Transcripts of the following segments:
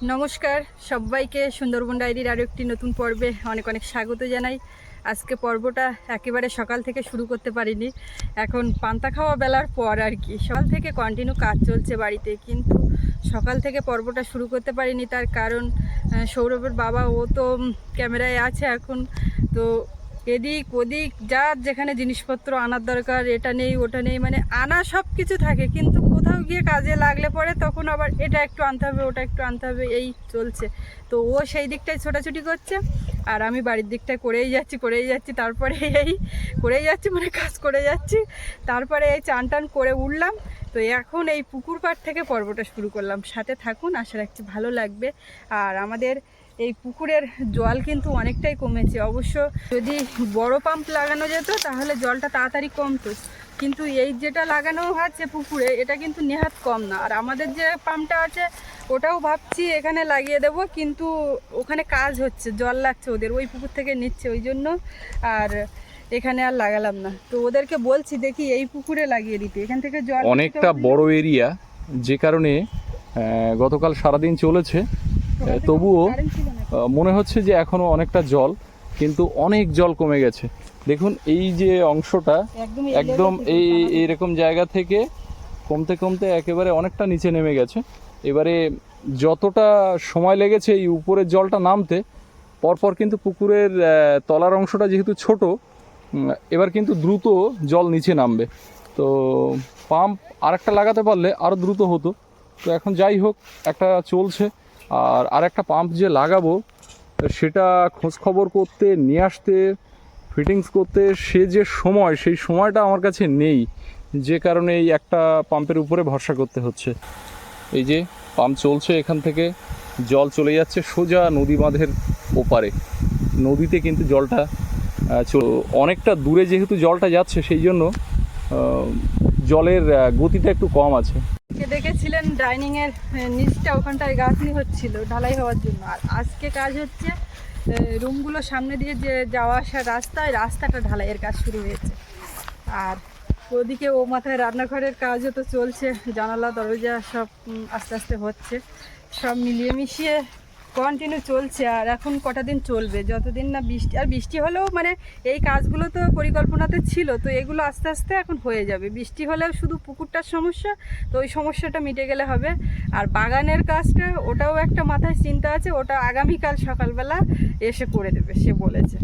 নমস্কার, সবাইকে সুন্দরবন ডায়েরির আরও একটি নতুন পর্বে অনেক অনেক স্বাগত জানাই। আজকে পর্বটা একেবারে সকাল থেকে শুরু করতে পারিনি, এখন পান্তা খাওয়া বেলার পর আর কি। সকাল থেকে কন্টিনিউ কাজ চলছে বাড়িতে, কিন্তু সকাল থেকে পর্বটা শুরু করতে পারিনি, তার কারণ সৌরভের বাবা, ও তো ক্যামেরায় আছে এখন, তো এদিক ওদিক যা যেখানে জিনিসপত্র আনার দরকার, এটা নেই, ওটা নেই মানে আনা সব কিছু থাকে, কিন্তু কোথাও গিয়ে কাজে লাগলে পরে তখন আবার এটা একটু আনতে হবে, ওটা একটু আনতে হবে, এই চলছে। তো ও সেই দিকটায় ছোটাছুটি করছে, আর আমি বাড়ির দিকটায় করেই যাচ্ছি করেই যাচ্ছি, তারপরে এই করেই যাচ্ছি মানে কাজ করে যাচ্ছি। তারপরে এই চান টান করে উঠলাম, তো এখন এই পুকুর পাড় থেকে পর্বটা শুরু করলাম। সাথে থাকুন, আশা রাখছি ভালো লাগবে। আর আমাদের এই পুকুরের জল কিন্তু অনেকটাই কমেছে। অবশ্য যদি বড় পাম্প লাগানো যেত তাহলে জলটা তাড়াতাড়ি কমতো। কিন্তু এই যেটা লাগানো আছে পুকুরে এটা কিন্তু নেহাত কম না। আর আমাদের যে পাম্পটা আছে ওটাও ভাবছি এখানে লাগিয়ে দেব কিন্তু ওখানে কাজ হচ্ছে জল লাগছে ওদের ওই পুকুর থেকে নিচ্ছে ওই জন্য। আর এখানে আর লাগালাম না। তো ওদেরকে বলছি দেখি এই পুকুরে লাগিয়ে দিতে। এখান থেকে জল অনেকটা বড় এরিয়া যে কারণে গতকাল সারাদিন চলেছে। তবুও মনে হচ্ছে যে এখনও অনেকটা জল কিন্তু অনেক জল কমে গেছে। দেখুন এই যে অংশটা একদম এই এইরকম জায়গা থেকে কমতে কমতে একেবারে অনেকটা নিচে নেমে গেছে। এবারে যতটা সময় লেগেছে এই উপরের জলটা নামতে পরপর কিন্তু পুকুরের তলার অংশটা যেহেতু ছোট এবার কিন্তু দ্রুত জল নিচে নামবে। তো পাম্প আরেকটা লাগাতে পারলে আরও দ্রুত হতো। তো এখন যাই হোক একটা চলছে। আর আরেকটা পাম্প যে লাগাবো, সেটা খোঁজ খবর করতে, নিয়ে আসতে ফিটিংস করতে, সে যে সময়, সেই সময়টা আমার কাছে নেই। যে কারণে এই একটা পাম্পের উপরে ভরসা করতে হচ্ছে। এই যে পাম্প চলছে এখান থেকে, জল চলে যাচ্ছে সোজা নদী বাঁধের ওপারে। নদীতে কিন্তু জলটা অনেকটা দূরে যেহেতু জলটা যাচ্ছে, সেই জন্য জলের গতিটা একটু কম আছে। আজকে দেখেছিলেন ডাইনিং এর নিচটা, ওখানটায় গাঁথনি হচ্ছিল ঢালাই হওয়ার জন্য। আর আজকে কাজ হচ্ছে রুমগুলো সামনে দিয়ে যে যাওয়া আসার রাস্তায় রাস্তাটা ঢালাইয়ের কাজ শুরু হয়েছে। আর ওদিকে ও মাথায় রান্নাঘরের কাজও তো চলছে, জানালা, দরজা সব আস্তে আস্তে হচ্ছে। সব মিলিয়ে মিশিয়ে কন্টিনিউ চলছে আর এখন কটা দিন চলবে? যতদিন না বৃষ্টি, আর বৃষ্টি হলেও মানে এই কাজগুলো তো পরিকল্পনাতে ছিল, তো এগুলো আস্তে আস্তে এখন হয়ে যাবে। বৃষ্টি হলেও শুধু পুকুরটার সমস্যা, তো ওই সমস্যাটা মিটে গেলে হবে। আর বাগানের কাজটা, ওটাও একটা মাথায় চিন্তা আছে, ওটা আগামীকাল সকালবেলা এসে করে দেবে, সে বলেছে।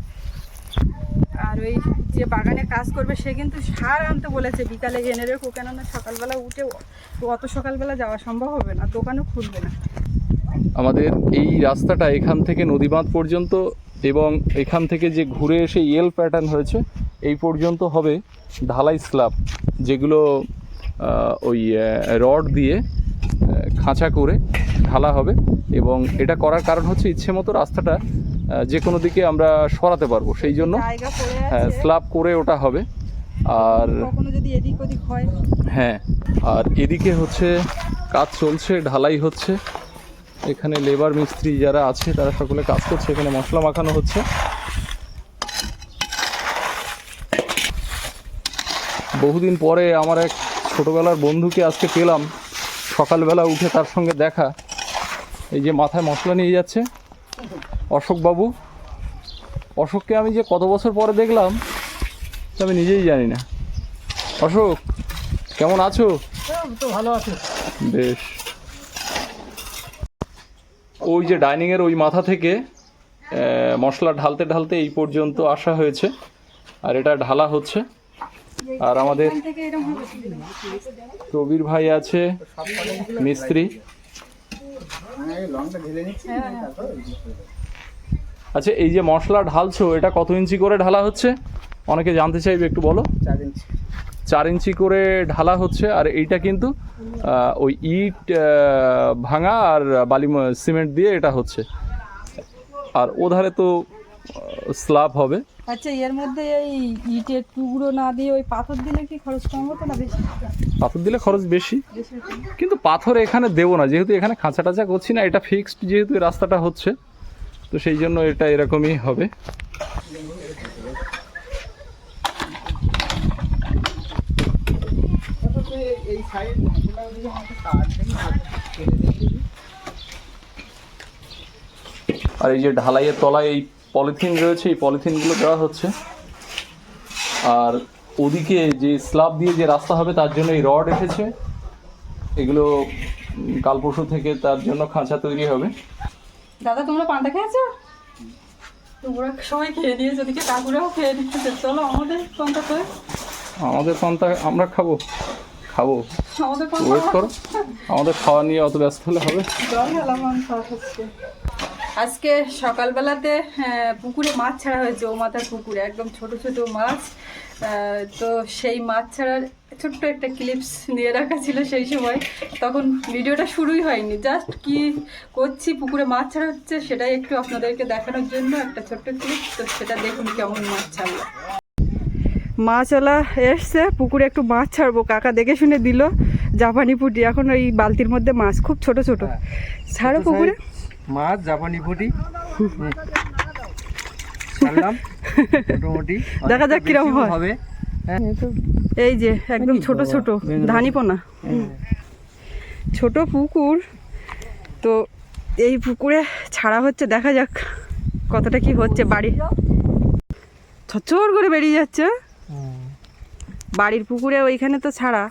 আর ওই যে বাগানে কাজ করবে, সে কিন্তু সার আনতে বলেছে, বিকালে এনে রেখো, কেননা সকালবেলা উঠে অত সকালবেলা যাওয়া সম্ভব হবে না, দোকানও খুলবে না। আমাদের এই রাস্তাটা এখান থেকে নদী বাঁধ পর্যন্ত এবং এখান থেকে যে ঘুরে এসে ইয়েল প্যাটার্ন হয়েছে এই পর্যন্ত হবে ঢালাই স্ল্যাব যেগুলো ওই রড দিয়ে খাঁচা করে ঢালা হবে এবং এটা করার কারণ হচ্ছে ইচ্ছে মতো রাস্তাটা যে কোনো দিকে আমরা সরাতে পারব। সেই জন্য হ্যাঁ স্ল্যাব করে ওটা হবে। আর হ্যাঁ আর এদিকে হচ্ছে কাজ চলছে ঢালাই হচ্ছে। এখানে লেবার মিস্ত্রি যারা আছে তারা সকলে কাজ করছে। এখানে মশলা মাখানো হচ্ছে। বহুদিন পরে আমার এক ছোটবেলার বন্ধুকে আজকে পেলাম। সকালবেলা উঠে তার সঙ্গে দেখা। এই যে মাথায় মশলা নিয়ে যাচ্ছে অশোকবাবু অশোককে আমি যে কত বছর পরে দেখলাম তা আমি নিজেই জানি না। অশোক কেমন আছো? তো ভালো আছে। বেশ। ওই যে ডাইনিং এর ওই মাথা থেকে মশলা ঢালতে ঢালতে এই পর্যন্ত আসা হয়েছে। আর এটা ঢালা হচ্ছে। আর আমাদের প্রবীর ভাই আছে, মিস্ত্রি। আচ্ছা এই যে মশলা ঢালছো, এটা কত ইঞ্চি করে ঢালা হচ্ছে? অনেকে জানতে চাইবে, একটু বলো। চার ইঞ্চি। চার ইঞ্চি করে ঢালা হচ্ছে আর এইটা কিন্তু ওই ইট ভাঙা আর বালি সিমেন্ট দিয়ে এটা হচ্ছে। আর ওধারে তো স্ল্যাব হবে। আচ্ছা এর মধ্যে এই ইটের টুকরো না দিয়ে ওই পাথর দিলে কি খরচ কম হতো না বেশি? পাথর দিলে খরচ বেশি? কিন্তু পাথর এখানে দেবো না যেহেতু এখানে খাঁচা টাচা করছি না এটা ফিক্সড যেহেতু রাস্তাটা হচ্ছে তো সেই জন্য এটা এরকমই হবে। এই সাইড মশলা দিয়ে আমাকে কাট আর এই যে ঢালাইয়ের তলায় এই পলিথিন রয়েছে এই পলিথিনগুলো দেওয়া হচ্ছে। আর ওদিকে যে স্ল্যাব দিয়ে যে রাস্তা হবে তার জন্য এই রড এসেছে। এগুলো কাল পরশু থেকে তার জন্য খাঁচা তৈরি হবে। দাদা তোমরা পান্তা খেয়েছো? তোমরা সবাই খেয়ে দিয়েছ ওদিকে কাকুরাও খেয়ে দিচ্ছে চলো আমাদের পান্তা খাই আমাদের পান্তা আমরা খাব। খাব। ওয়েট করো। আমাদের খাওয়া নিয়ে অত ব্যস্ত হলে হবে। আজকে। সকালবেলাতে আহ, পুকুরে মাছ ছাড়া হয়েছে ও মাথার পুকুরে একদম ছোট ছোট মাছ। তো সেই মাছ ছাড়ার ছোট্ট একটা ক্লিপস নিয়ে রাখা ছিল সেই সময়। তখন ভিডিওটা শুরুই হয়নি। জাস্ট কি করছি পুকুরে মাছ ছাড়া হচ্ছে সেটাই একটু আপনাদেরকে দেখানোর জন্য একটা ছোট্ট ক্লিপ তো সেটা দেখুন কেমন মাছ ছাড়লো। মাছওয়ালা এসছে পুকুরে একটু মাছ ছাড়বো কাকা দেখে শুনে দিল। জাপানি পুটি এখন ওই বালতির মধ্যে মাছ খুব ছোট ছোট। ছাড়ো পুকুরে। মাছ জাপানি পুটি। দেখা যাক হয়। হবে। হ্যাঁ। এই যে একদম ছোট ছোট। ধানিপোনা। ছোট পুকুর। তো এই পুকুরে ছাড়া হচ্ছে দেখা যাক কতটা কি হচ্ছে বাড়ি। ছচ্ছর করে বেরিয়ে যাচ্ছে। বাড়ির পুকুরে ওইখানে তো ছাড়া,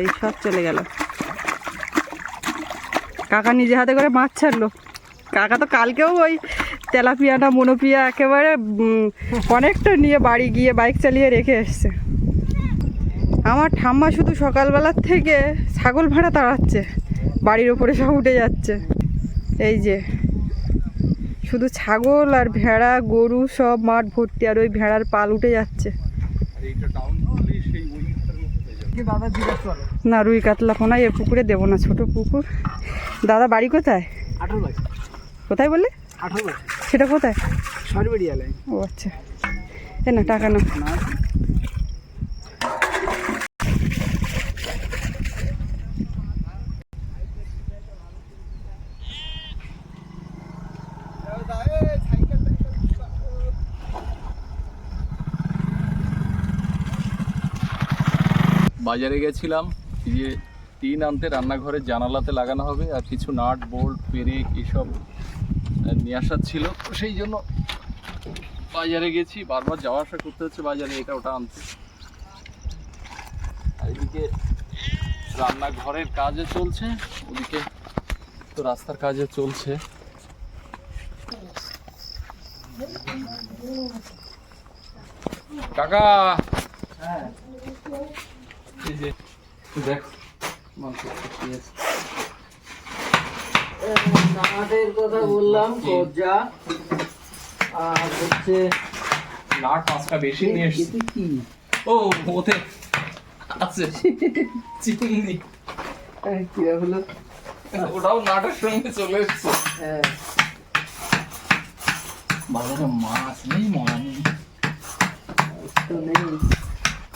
এই সব চলে গেল। কাকা নিজে হাতে করে মাছ ছাড়লো। কাকা তো কালকেও ওই তেলাপিয়া না মনোপিয়া একেবারে অনেকটা নিয়ে বাড়ি গিয়ে বাইক চালিয়ে রেখে এসছে। আমার ঠাম্মা শুধু সকালবেলার থেকে ছাগল ভাড়া তাড়াচ্ছে। বাড়ির ওপরে সব উঠে যাচ্ছে। এই যে, শুধু ছাগল আর ভেড়া, গরু সব মাঠ ভর্তি আর ওই ভেড়ার পাল উঠে যাচ্ছে। না রুই কাতলা পোনা এ পুকুরে দেবো না ছোট পুকুর। দাদা বাড়ি কোথায়? কোথায় বললে? সেটা কোথায়? ও আচ্ছা। এ না টাকা না বাজারে গেছিলাম এই যে টিন আনতে রান্নাঘরের জানালাতে লাগানো হবে আর কিছু নাট, বোল্ট, পেরেক এসব নিয়ে আসার ছিল। তো সেই জন্য বাজারে গেছি। বারবার যাওয়া আসা করতে হচ্ছে বাজারে, এটা ওটা আনতে। আর এদিকে রান্নাঘরের কাজও চলছে, ওদিকে তো রাস্তার কাজও চলছে। কাকা! হ্যাঁ। এই যে দেখ আমাদের কথা বললাম কবজা আর হচ্ছে নাট পাঁচটা বেশি নিয়ে এসছি। কি? ও ওতে আছে। চিংড়ি। কিরা হলো? ওটাও নাটের সঙ্গে চলে এসছে। হ্যাঁ বাজারে মাছ নেই মরা নেই। তো নেই।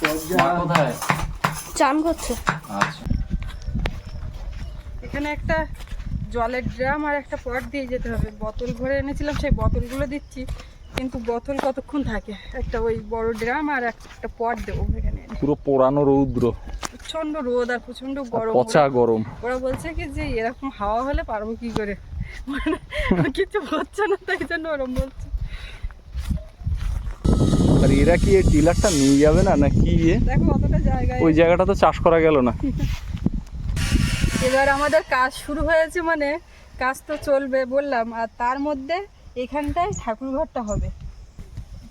কবজা কোথায়? চান করছে। আচ্ছা। এখানে একটা জলের ড্রাম আর একটা পট দিয়ে যেতে হবে। বোতল ভরে এনেছিলাম সেই বোতলগুলো দিচ্ছি কিন্তু বোতল কতক্ষণ থাকে? একটা ওই বড় ড্রাম আর একটা পট দেবো এখানে। পুরো পোড়ানো রৌদ্র। প্রচণ্ড রোদ আর প্রচণ্ড গরম। পচা গরম। ওরা বলছে কি যে এরকম হাওয়া হলে পারব কি করে? মানে কিছু হচ্ছে না তাই জন্য ওরম বলছে। আর এরা কি এই টিলারটা নিয়ে যাবে না না কি এ? দেখো অতটা জায়গায় ওই জায়গাটা তো চাষ করা গেল না। এবার আমাদের কাজ শুরু হয়েছে মানে কাজ তো চলবে বললাম আর তার মধ্যে এখানটায় ঠাকুরঘরটা হবে।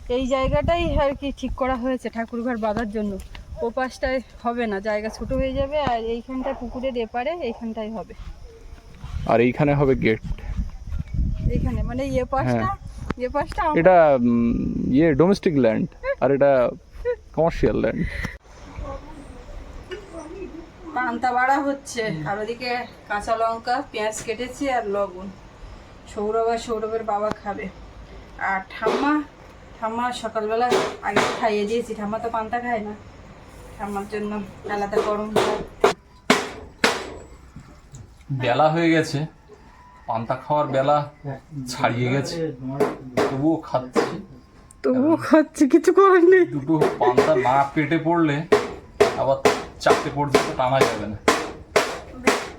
এই জায়গাটাই আর কি ঠিক করা হয়েছে ঠাকুরঘর বাঁধার জন্য। ও পাশটায় হবে না জায়গা ছোট হয়ে যাবে আর এইখানটায় পুকুরের এপারে এইখানটাই হবে। আর এইখানে হবে গেট এইখানে মানে এ পাশটা আমার- এটা ইয়ে ডোমেস্টিক ল্যান্ড আর এটা কমার্শিয়াল ল্যান্ড পান্তা বাড়া হচ্ছে আর ওদিকে কাঁচা লঙ্কা পেঁয়াজ কেটেছি আর লবণ। সৌরভ আর সৌরভের বাবা খাবে। আর ঠাম্মা ঠাম্মা সকালবেলা আগে খাইয়ে দিয়েছি ঠাম্মা তো পান্তা খায় না। ঠাম্মার জন্য আলাদা গরম বেলা হয়ে গেছে। পান্তা খাওয়ার বেলা ছাড়িয়ে গেছে। তবুও খাচ্ছি। তবুও খাচ্ছি কিছু করার নেই। দুটো পান্তা না পেটে পড়লে আবার চারটে পর্যন্ত টানা যাবে না।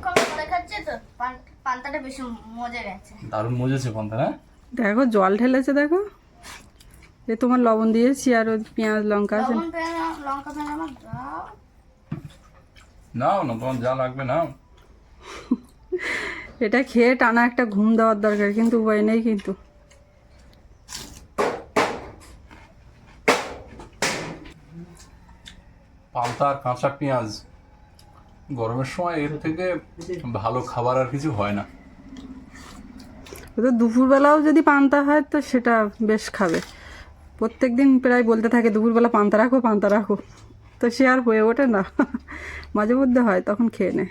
কম করে খাচ্ছে তো পান- পান্তাটা বেশি মজা গেছে দারুণ মজেছে পান্তা হ্যাঁ? দেখো জল ঢেলেছে দেখো। এ তোমার লবণ দিয়েছি আর ওই পেঁয়াজ লঙ্কা আছে। নাও না তোমার যা লাগবে নাও। এটা খেয়ে টানা একটা ঘুম দেওয়ার দরকার কিন্তু উপায় নেই কিন্তু। পান্তা আর কাঁচা পেঁয়াজ গরমের সময় এর থেকে ভালো খাবার আর কিছু হয় না। তো দুপুরবেলাও যদি পান্তা হয় তো সেটা বেশ খাবে। প্রত্যেক দিন প্রায় বলতে থাকে দুপুরবেলা পান্তা রাখো পান্তা রাখো। তো সে আর হয়ে ওঠে না। মাঝে মধ্যে হয় তখন খেয়ে নেয়।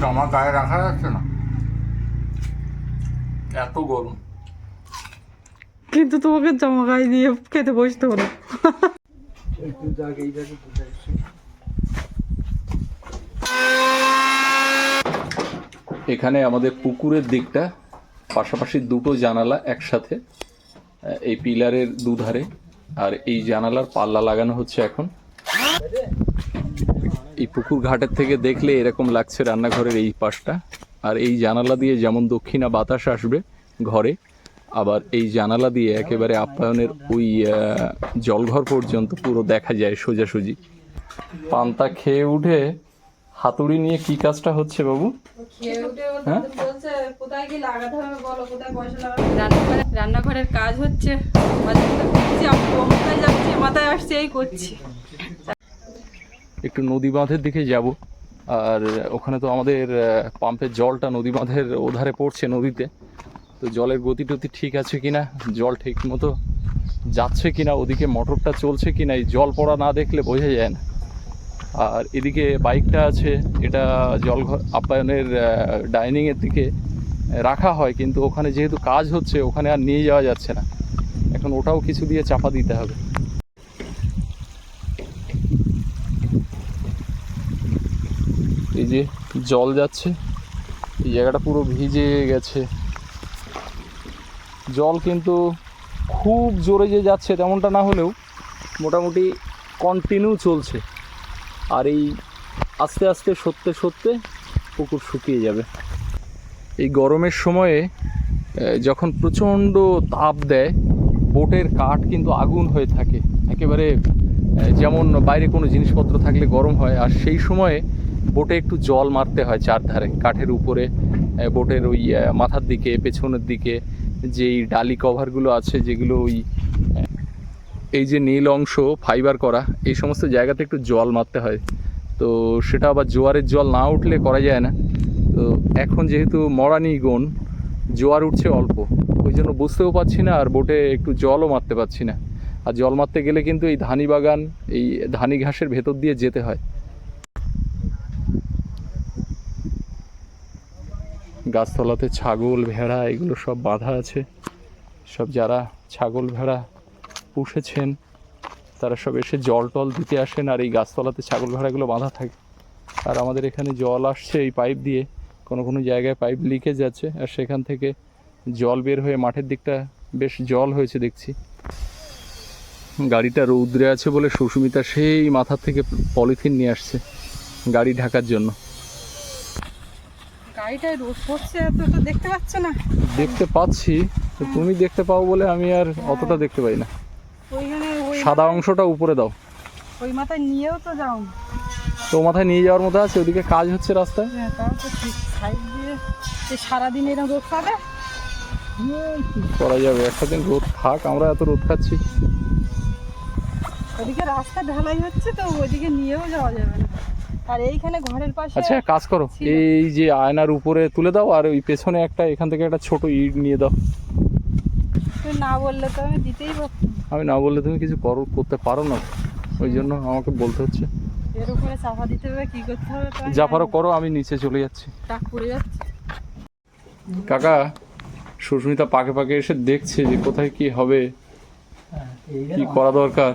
জামা গায়ে রাখা যাচ্ছে না। এত গরম। কিন্তু তোমাকে জামা গায়ে দিয়ে খেতে বসতে হলো একটু এখানে আমাদের পুকুরের দিকটা পাশাপাশি দুটো জানালা একসাথে এই পিলারের দুধারে আর এই জানালার পাল্লা লাগানো হচ্ছে এখন। এই পুকুর ঘাটের থেকে দেখলে এরকম লাগছে রান্নাঘরের এই পাশটা। আর এই জানালা দিয়ে যেমন দক্ষিণা বাতাস আসবে ঘরে আবার এই জানালা দিয়ে একেবারে আপ্যায়নের ওই জলঘর পর্যন্ত পুরো দেখা যায় সোজাসুজি। পান্তা খেয়ে উঠে হাতুড়ি নিয়ে কি কাজটা হচ্ছে বাবু? হ্যাঁ? রান্নাঘরের কাজ হচ্ছে মাথায় আসছে এই করছি। একটু নদী বাঁধের দিকে যাব। আর ওখানে তো আমাদের পাম্পের জলটা নদী বাঁধের ওধারে পড়ছে নদীতে। তো জলের গতি টতি ঠিক আছে কিনা? জল ঠিক মতো যাচ্ছে কিনা? ওদিকে মোটরটা চলছে কিনা? এই জল পড়া না দেখলে বোঝা যায় না। আর এদিকে বাইকটা আছে, এটা জলঘর আপ্যায়নের ডাইনিংয়ের দিকে রাখা হয়, কিন্তু ওখানে যেহেতু কাজ হচ্ছে, ওখানে আর নিয়ে যাওয়া যাচ্ছে না। এখন ওটাও কিছু দিয়ে চাপা দিতে হবে। এই যে জল যাচ্ছে, এই জায়গাটা পুরো ভিজে গেছে। জল কিন্তু খুব জোরে যে যাচ্ছে তেমনটা না হলেও মোটামুটি কন্টিনিউ চলছে। আর এই আস্তে আস্তে সত্যে সত্যে পুকুর শুকিয়ে যাবে। এই গরমের সময়ে যখন প্রচণ্ড তাপ দেয়, বোটের কাঠ কিন্তু আগুন হয়ে থাকে। একেবারে যেমন বাইরে কোনো জিনিসপত্র থাকলে গরম হয়, আর সেই সময়ে বোটে একটু জল মারতে হয় চারধারে, কাঠের উপরে বোটের ওই মাথার দিকে, পেছনের দিকে, যেই ডালি কভারগুলো আছে, যেগুলো ওই এই যে নীল অংশ, ফাইবার করা, এই সমস্ত জায়গাতে একটু জল মারতে হয়। তো সেটা আবার জোয়ারের জল না উঠলে করা যায় না। তো এখন যেহেতু মরানি গন জোয়ার উঠছে অল্প, ওই জন্য বুঝতেও পারছি না, আর বোটে একটু জলও মারতে পারছি না। আর জল মারতে গেলে কিন্তু এই ধানি বাগান, এই ধানি ঘাসের ভেতর দিয়ে যেতে হয়। গাছতলাতে ছাগল, ভেড়া, এগুলো সব বাঁধা আছে। সব যারা ছাগল, ভেড়া পুষেছেন, তারা সব এসে জল টল দিতে আসেন আর এই গাছতলাতে ছাগল, ভেড়াগুলো বাঁধা থাকে। আর আমাদের এখানে জল আসছে এই পাইপ দিয়ে। কোনো কোনো জায়গায় পাইপ লিকেজ যাচ্ছে আর সেখান থেকে জল বের হয়ে মাঠের দিকটা বেশ জল হয়েছে দেখছি। গাড়িটা রৌদ্রে আছে বলে সুস্মিতা সেই মাথা থেকে পলিথিন নিয়ে আসছে গাড়ি ঢাকার জন্য। গাড়িটায় রোদ পড়ছে তো তো দেখতে পাচ্ছ না। দেখতে পাচ্ছি তো তুমি দেখতে পাও বলে আমি আর অতটা দেখতে পাই না। ওইখানে ওই সাদা অংশটা উপরে দাও। ওই মাথায় নিয়েও তো যাও। তো মাথায় নিয়ে যাওয়ার মতো আছে ওদিকে কাজ হচ্ছে রাস্তায়। হ্যাঁ তাও তো ঠিক সাইড দিয়ে সারাদিন এরকম রোদ পাবে? করা যাবে একটা দিন রোদ খাক আমরা এত রোদ খাচ্ছি। ওদিকে রাস্তা ঢালাই হচ্ছে তো ওইদিকে নিয়েও যাওয়া যাবে না। আর এইখানে ঘরের পাশে আচ্ছা কাজ করো। এই যে আয়নার উপরে তুলে দাও আর ওই পেছনে একটা এখান থেকে একটা ছোট ইট নিয়ে দাও। তুই না বললে তো আমি দিতেই পারতাম। আমি না বললে তুমি কিছু করো করতে পারো না। ওই জন্য আমাকে বলতে হচ্ছে। এর উপরে চাপা দিতে হবে কি করতে হবে যা পারো করো আমি নিচে চলে যাচ্ছি। টাক পড়ে যাচ্ছে। কাকা সুস্মিতা পাকে পাকে এসে দেখছে যে কোথায় কি হবে হ্যাঁ, কি করা দরকার।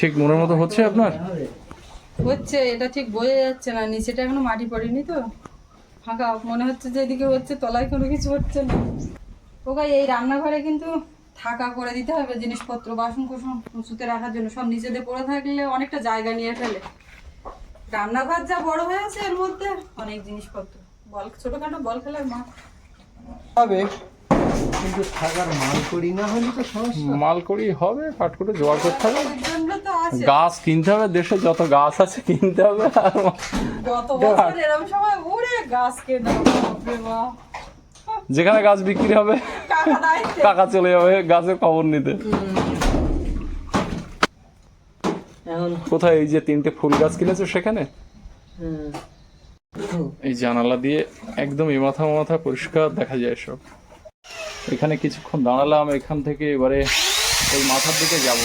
ঠিক মনের মতো হচ্ছে আপনার? হচ্ছে, এটা ঠিক বোঝা যাচ্ছে না। নিচেটা এখনও মাটি পড়েনি তো। ফাঁকা। মনে হচ্ছে যে এদিকে হচ্ছে, তলায় কোনো কিছু হচ্ছে না। ওকে এই রান্নাঘরে কিন্তু থাকা করে দিতে হবে, জিনিসপত্র বাসন কুসন উঁচুতে রাখার জন্য। সব নিচেতে পড়ে থাকলে অনেকটা জায়গা নিয়ে ফেলে। রান্নাঘর যা বড় হয়েছে এর মধ্যে অনেক জিনিসপত্র। বল, ছোটখাটো বল খেলার মাঠ। হবে। কিন্তু থাকার মাল করি না হলে তো সমস্যা। মাল করি হবে কাঠ করে জোগাড় করতে হবে। গাছ কিনতে হবে দেশে যত গাছ আছে কিনতে হবে। আর গত বছর এরকম সময় ওরে গাছ কেনা যেখানে গাছ বিক্রি হবে টাকা চলে যাবে গাছের খবর নিতে। কোথায় এই যে তিনটে ফুল গাছ কিনেছো সেখানে? এই জানালা দিয়ে একদম এ মাথা মাথা পরিষ্কার দেখা যায় সব। এখানে কিছুক্ষণ দাঁড়ালাম, এখান থেকে এবারে ওই মাথার দিকে যাব।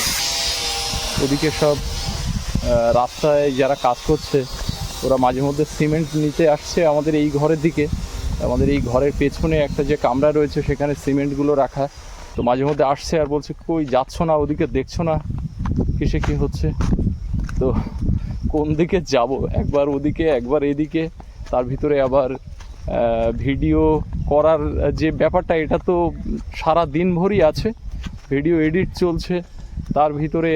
ওদিকে সব রাস্তায় যারা কাজ করছে, ওরা মাঝে মধ্যে সিমেন্ট নিতে আসছে আমাদের এই ঘরের দিকে। আমাদের এই ঘরের পেছনে একটা যে কামরা রয়েছে, সেখানে সিমেন্টগুলো রাখা। তো মাঝে মধ্যে আসছে আর বলছে, কই যাচ্ছ না? ওদিকে দেখছ না? কিসে কি হচ্ছে? তো কোন দিকে যাব? একবার ওদিকে, একবার এদিকে। তার ভিতরে আবার ভিডিও করার যে ব্যাপারটা, এটা তো সারা দিন ভরই আছে। ভিডিও এডিট চলছে, তার ভিতরে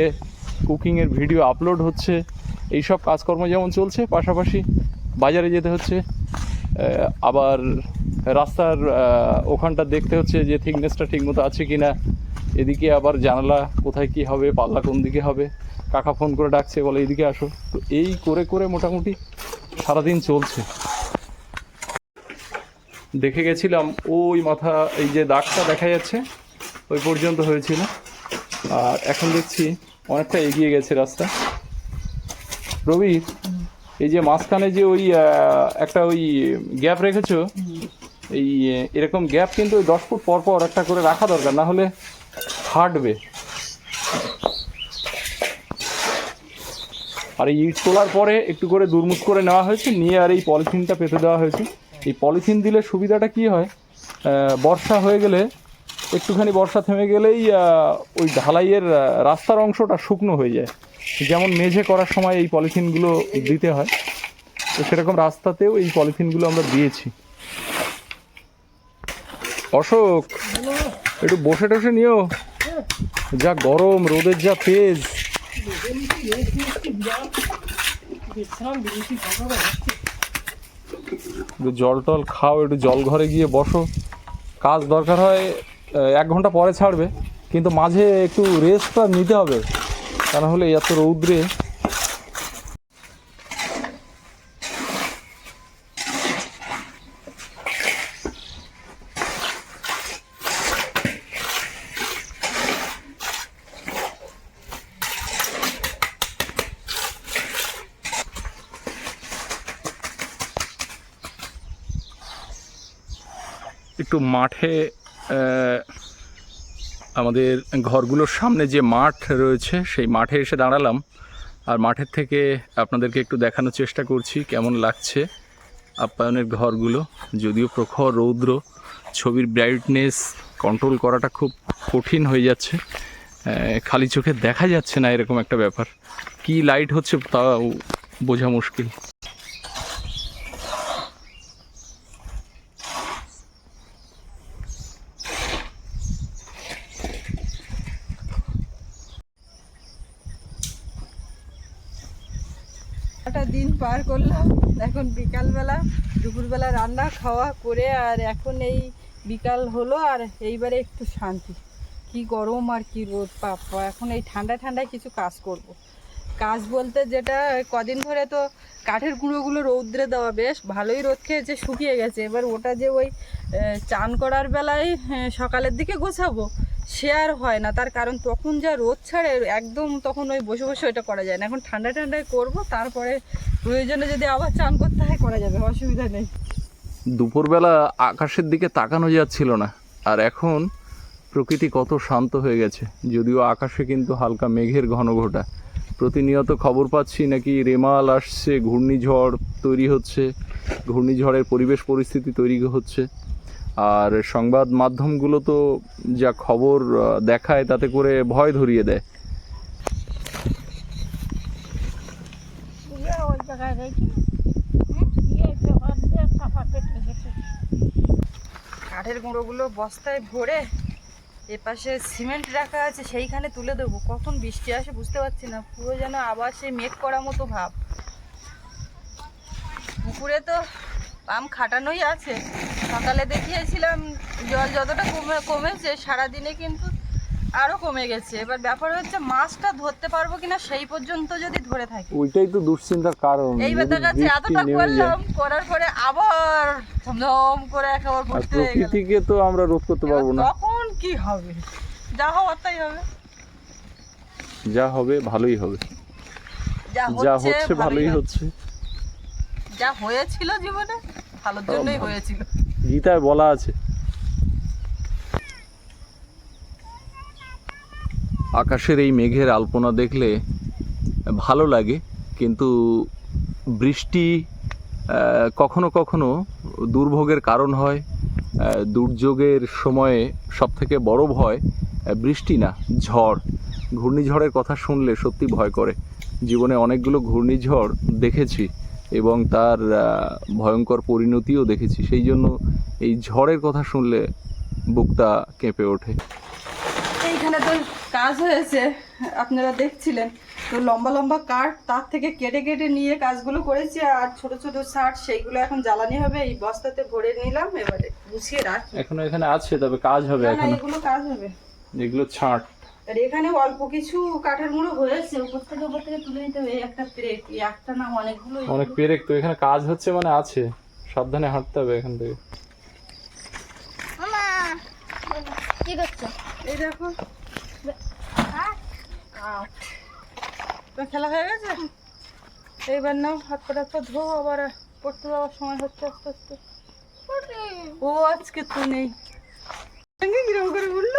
কুকিংয়ের ভিডিও আপলোড হচ্ছে। এইসব কাজকর্ম যেমন চলছে, পাশাপাশি বাজারে যেতে হচ্ছে। আবার রাস্তার ওখানটা দেখতে হচ্ছে যে থিকনেসটা ঠিকমতো আছে কি না এদিকে আবার জানালা কোথায় কি হবে, পাল্লা কোন দিকে হবে। কাকা ফোন করে ডাকছে, বলে, এদিকে আসো। তো এই করে করে মোটামুটি সারাদিন চলছে। দেখে গেছিলাম, ওই মাথা, এই যে দাগটা দেখা যাচ্ছে, ওই পর্যন্ত হয়েছিল। আর এখন দেখছি অনেকটা এগিয়ে গেছে রাস্তা। রবি, এই যে মাঝখানে যে ওই একটা ওই গ্যাপ রেখেছো, এই এরকম গ্যাপ কিন্তু ওই দশ ফুট পর পর একটা করে রাখা দরকার, না হলে ফাটবে আর এই ইট তোলার পরে একটু করে দুর্মুখ করে নেওয়া হয়েছে, নিয়ে আর এই পলিথিনটা পেতে দেওয়া হয়েছে। এই পলিথিন দিলে সুবিধাটা কি হয় বর্ষা হয়ে গেলে একটুখানি বর্ষা থেমে গেলেই ওই ঢালাইয়ের রাস্তার অংশটা শুকনো হয়ে যায় যেমন মেঝে করার সময় এই পলিথিনগুলো দিতে হয় তো সেরকম রাস্তাতেও এই পলিথিনগুলো আমরা দিয়েছি অশোক একটু বসে টসে নিও যা গরম রোদের যা তেজ জল টল খাও, একটু জল ঘরে গিয়ে বসো। কাজ দরকার হয় এক ঘণ্টা পরে ছাড়বে, কিন্তু মাঝে একটু রেস্টটা নিতে হবে। তা না হলে এত রৌদ্রে একটু মাঠে আমাদের ঘরগুলোর সামনে যে মাঠ রয়েছে, সেই মাঠে এসে দাঁড়ালাম। আর মাঠের থেকে আপনাদেরকে একটু দেখানোর চেষ্টা করছি কেমন লাগছে আপ্যায়নের ঘরগুলো। যদিও প্রখর, রৌদ্র, ছবির ব্রাইটনেস কন্ট্রোল করাটা খুব কঠিন হয়ে যাচ্ছে। খালি চোখে দেখা যাচ্ছে না এরকম একটা ব্যাপার। কি লাইট হচ্ছে তাও বোঝা মুশকিল। একটা দিন পার করলাম। এখন বিকালবেলা, দুপুরবেলা রান্না, খাওয়া, করে আর এখন এই বিকাল হলো আর এইবারে একটু শান্তি। কি গরম আর কি রোদ পাপা এখন এই ঠান্ডা ঠান্ডায় কিছু কাজ করব। কাজ বলতে যেটা, কদিন ধরে তো কাঠের গুঁড়োগুলো রৌদ্রে দেওয়া বেশ, ভালোই রোদ খেয়েছে, শুকিয়ে গেছে। এবার ওটা যে ওই চান করার বেলায় সকালের দিকে গোছাবো। আর হয় না। তার কারণ তখন যা রোদ ছাড়ে, একদম তখন ওই বসে বসে ওইটা করা যায় না। এখন ঠান্ডা ঠান্ডায় করব, তারপরে প্রয়োজনে যদি আবার চান করতে হয়, করা যাবে, অসুবিধা নেই। দুপুরবেলা আকাশের দিকে তাকানো যাচ্ছিল না, আর এখন প্রকৃতি কত শান্ত হয়ে গেছে। যদিও আকাশে কিন্তু হালকা মেঘের ঘন ঘটা। প্রতিনিয়ত খবর পাচ্ছি নাকি রেমাল আসছে, ঘূর্ণিঝড় তৈরি হচ্ছে, ঘূর্ণিঝড়ের পরিবেশ পরিস্থিতি তৈরি হচ্ছে। আর সংবাদ মাধ্যমগুলো তো যা খবর দেখায় তাতে করে ভয় ধরিয়ে দেয়। কাঠের গুঁড়োগুলো বস্তায় ভরে এপাশে সিমেন্ট রাখা আছে সেইখানে তুলে দেবো। কখন বৃষ্টি আসে বুঝতে পারছি না। পুরো যেন আবার সেই মেঘ করা মতো ভাব। পুকুরে তো পাম্প খাটানোই আছে। সকালে দেখিয়েছিলাম জল যতটা কমে কমেছে সারাদিনে কিন্তু আরও কমে গেছে। এবার ব্যাপার হচ্ছে মাছটা ধরতে পারব কিনা সেই পর্যন্ত যদি ধরে থাকি। ওইটাই তো দুশ্চিন্তার কারণ। এইবার দেখা যাচ্ছে এতটা করলাম করার পরে আবার ধমধম করে একেবারে হয়ে গেল। প্রকৃতিকে তো আমরা রোধ করতে পারব না। তখন কি হবে? যা হওয়ার তাই হবে। যা হবে ভালোই হবে। যা হচ্ছে ভালোই হচ্ছে। যা হয়েছিল জীবনে, ভালোর জন্যই হয়েছিল। গীতায় বলা আছে। আকাশের এই মেঘের আলপনা দেখলে ভালো লাগে, কিন্তু বৃষ্টি কখনো কখনো দুর্ভোগের কারণ হয়। দুর্যোগের সময়ে সবথেকে বড় ভয় বৃষ্টি না, ঝড়। ঘূর্ণিঝড়ের কথা শুনলে সত্যি ভয় করে। জীবনে অনেকগুলো ঘূর্ণিঝড় দেখেছি। এবং তার ভয়ঙ্কর পরিণতিও দেখেছি। সেই জন্য এই ঝড়ের কথা শুনলে বুকটা কেঁপে ওঠে। এইখানে তো কাজ হয়েছে আপনারা দেখছিলেন। তো লম্বা লম্বা কাঠ তার থেকে কেটে কেটে নিয়ে কাজগুলো করেছি আর ছোট ছোট শার্ট সেইগুলো এখন জ্বালানি হবে এই বস্তাতে ভরে নিলাম এবারে গুছিয়ে রাখি। এখনও এখানে আছে তবে কাজ হবে এখন। এগুলো কাজ হবে। এগুলো ছাঁট। আর এখানে অল্প কিছু কাঠের গুঁড়ো হয়েছে উপর থেকে উপর থেকে তুলে নিতে হবে। এই একটা প্লেট একটা না অনেকগুলো। অনেক পেরেক তো এখানে কাজ হচ্ছে মানে আছে। সাবধানে হাঁটতে হবে এখান থেকে। মামা কি করছ? এই দেখো। তো খেলা হয়ে গেছে? এইবার নাও হাত পা হাত পা ধো আবার পড়তে যাওয়ার সময় হচ্ছে আস্তে আস্তে। ও আজকে তো নেই। সঙ্গে কীরকম করে বলল?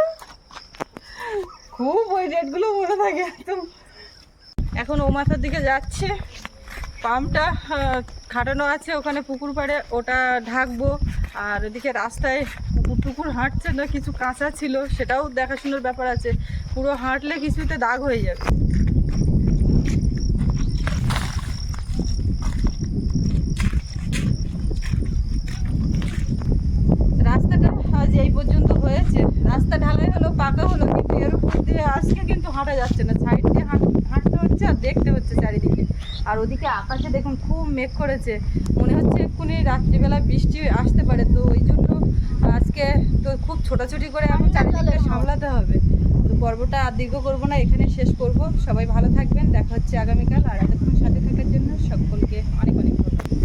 খুব ওই রেটগুলো মনে থাকে একদম। এখন ও মাথার দিকে যাচ্ছে। পাম্পটা খাটানো আছে ওখানে পুকুর পাড়ে, ওটা ঢাকবো। আর ওদিকে রাস্তায় কুকুর টুকুর হাঁটছে, না কিছু কাঁচা ছিল, সেটাও দেখাশোনার ব্যাপার আছে। পুরো হাঁটলে কিছুতে দাগ হয়ে যাবে। রাস্তাটা আজ এই পর্যন্ত হয়েছে। রাস্তা ঢালাই হলো পাকা হলো কিন্তু এর উপর দিয়ে আজকে কিন্তু হাঁটা যাচ্ছে না। সাইড দিয়ে হাঁট- হাঁটতে হচ্ছে আর দেখতে হচ্ছে চারিদিকে। আর ওদিকে আকাশে দেখুন খুব মেঘ করেছে। মনে হচ্ছে এক্ষুনি রাত্রিবেলা বৃষ্টি আসতে পারে তো ওই জন্য আজকে তো খুব ছোটাছুটি করে এখন চারিদিকে সামলাতে হবে। তো পর্বটা আর দীর্ঘ করব না এখানে শেষ করব। সবাই ভালো থাকবেন দেখা হচ্ছে আগামীকাল। আর এতক্ষণ সাথে থাকার জন্য সকলকে অনেক অনেক ধন্যবাদ।